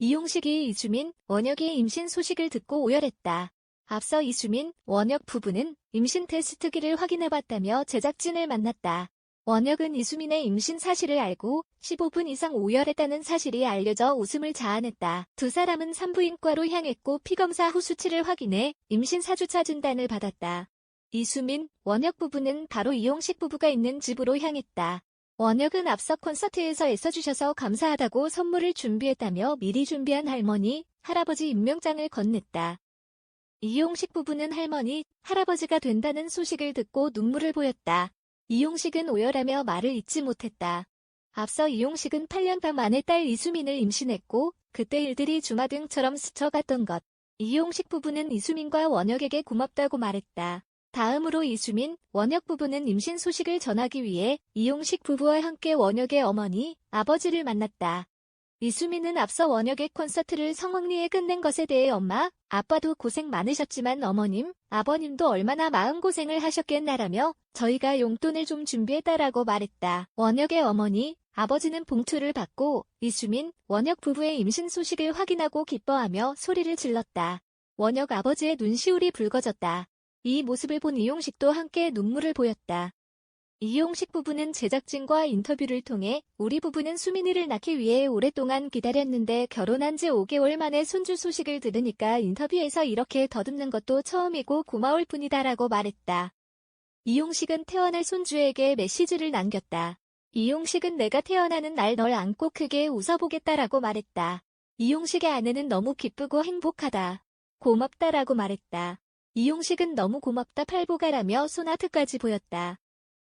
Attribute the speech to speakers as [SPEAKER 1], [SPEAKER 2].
[SPEAKER 1] 이용식이 이수민, 원혁의 임신 소식을 듣고 오열했다. 앞서 이수민, 원혁 부부는 임신 테스트기를 확인해봤다며 제작진을 만났다. 원혁은 이수민의 임신 사실을 알고 15분 이상 오열했다는 사실이 알려져 웃음을 자아냈다. 두 사람은 산부인과로 향했고 피검사 후 수치를 확인해 임신 4주차 진단을 받았다. 이수민, 원혁 부부는 바로 이용식 부부가 있는 집으로 향했다. 원혁은 앞서 콘서트에서 애써주셔서 감사하다고 선물을 준비했다며 미리 준비한 할머니, 할아버지 임명장을 건넸다. 이용식 부부는 할머니, 할아버지가 된다는 소식을 듣고 눈물을 보였다. 이용식은 오열하며 말을 잇지 못했다. 앞서 이용식은 8년간 만에 딸 이수민을 임신했고 그때 일들이 주마등처럼 스쳐갔던 것. 이용식 부부는 이수민과 원혁에게 고맙다고 말했다. 다음으로 이수민, 원혁 부부는 임신 소식을 전하기 위해 이용식 부부와 함께 원혁의 어머니, 아버지를 만났다. 이수민은 앞서 원혁의 콘서트를 성황리에 끝낸 것에 대해 엄마, 아빠도 고생 많으셨지만 어머님, 아버님도 얼마나 마음고생을 하셨겠나라며 저희가 용돈을 좀 준비했다라고 말했다. 원혁의 어머니, 아버지는 봉투를 받고 이수민, 원혁 부부의 임신 소식을 확인하고 기뻐하며 소리를 질렀다. 원혁 아버지의 눈시울이 붉어졌다. 이 모습을 본 이용식도 함께 눈물을 보였다. 이용식 부부는 제작진과 인터뷰를 통해 우리 부부는 수민이를 낳기 위해 오랫동안 기다렸는데 결혼한 지 5개월 만에 손주 소식을 들으니까 인터뷰에서 이렇게 더듬는 것도 처음이고 고마울 뿐이다라고 말했다. 이용식은 태어날 손주에게 메시지를 남겼다. 이용식은 내가 태어나는 날 널 안고 크게 웃어보겠다라고 말했다. 이용식의 아내는 너무 기쁘고 행복하다. 고맙다라고 말했다. 이용식은 너무 고맙다 팔보가라며 손아트까지 보였다.